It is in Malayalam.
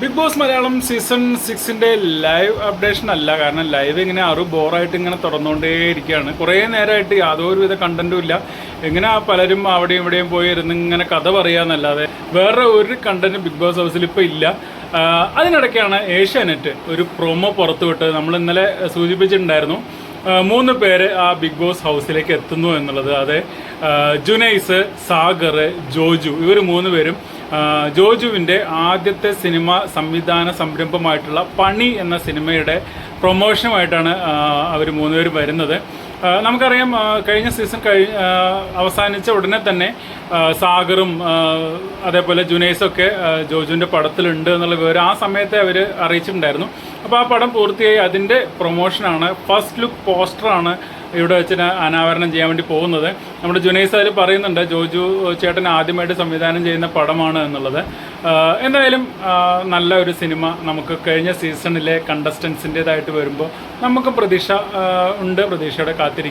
ബിഗ് ബോസ് മലയാളം സീസൺ സിക്സിന്റെ ലൈവ് അപ്ഡേഷൻ അല്ല. കാരണം ലൈവ് ഇങ്ങനെ അറു ബോറായിട്ട് ഇങ്ങനെ തുറന്നുകൊണ്ടേ ഇരിക്കുകയാണ്. കുറേ നേരമായിട്ട് യാതൊരുവിധ കണ്ടന്റും ഇല്ല. ഇങ്ങനെ പലരും അവിടെയും ഇവിടെയും പോയി ഇരുന്ന് ഇങ്ങനെ കഥ പറയാന്നല്ലാതെ വേറെ ഒരു കണ്ടന്റ് ബിഗ് ബോസ് ഹൗസിൽ ഇപ്പോൾ ഇല്ല. അതിനിടയ്ക്കാണ് ഏഷ്യാനെറ്റ് ഒരു പ്രൊമോ പുറത്തുവിട്ട് നമ്മൾ ഇന്നലെ സൂചിപ്പിച്ചിട്ടുണ്ടായിരുന്നു. മൂന്ന് പേര് ആ ബിഗ് ബോസ് ഹൗസിലേക്ക് എത്തുന്നു എന്നുള്ളത്. അതെ ജുനൈസ് സാഗർ ജോജു ഇവർ മൂന്ന് പേരും. ജോജുവിന്റെ ആദ്യത്തെ സിനിമ സംവിധാന സംരംഭമായിട്ടുള്ള പണി എന്ന സിനിമയുടെ പ്രൊമോഷനുമായിട്ടാണ് അവർ മൂന്നുപേരും വരുന്നത്. നമുക്കറിയാം കഴിഞ്ഞ സീസൺ കഴി അവസാനിച്ച ഉടനെ തന്നെ സാഗറും അതേപോലെ ജുനൈസൊക്കെ ജോജുവിന്റെ പടത്തിലുണ്ട് എന്നുള്ള വിവരം ആ സമയത്തെ അവർ അറിയിച്ചിട്ടുണ്ടായിരുന്നു. അപ്പോൾ ആ പടം പൂർത്തിയായി അതിന്റെ പ്രൊമോഷനാണ് ഫസ്റ്റ് ലുക്ക് പോസ്റ്ററാണ് ഇവിടെ വെച്ച് അനാവരണം ചെയ്യാൻ വേണ്ടി പോകുന്നത്. നമ്മുടെ ജുനൈസ് അതിൽ പറയുന്നുണ്ട് ജോജു ചേട്ടൻ ആദ്യമായിട്ട് സംവിധാനം ചെയ്യുന്ന പടമാണ് എന്നുള്ളത്. എന്തായാലും നല്ല ഒരു സിനിമ നമുക്ക് കഴിഞ്ഞ സീസണിലെ കണ്ടസ്റ്റൻസിന്റെതായിട്ട് വരുമ്പോൾ നമുക്ക് പ്രതീക്ഷ ഉണ്ട് പ്രതീക്ഷയോടെ കാത്തിരിക്കും.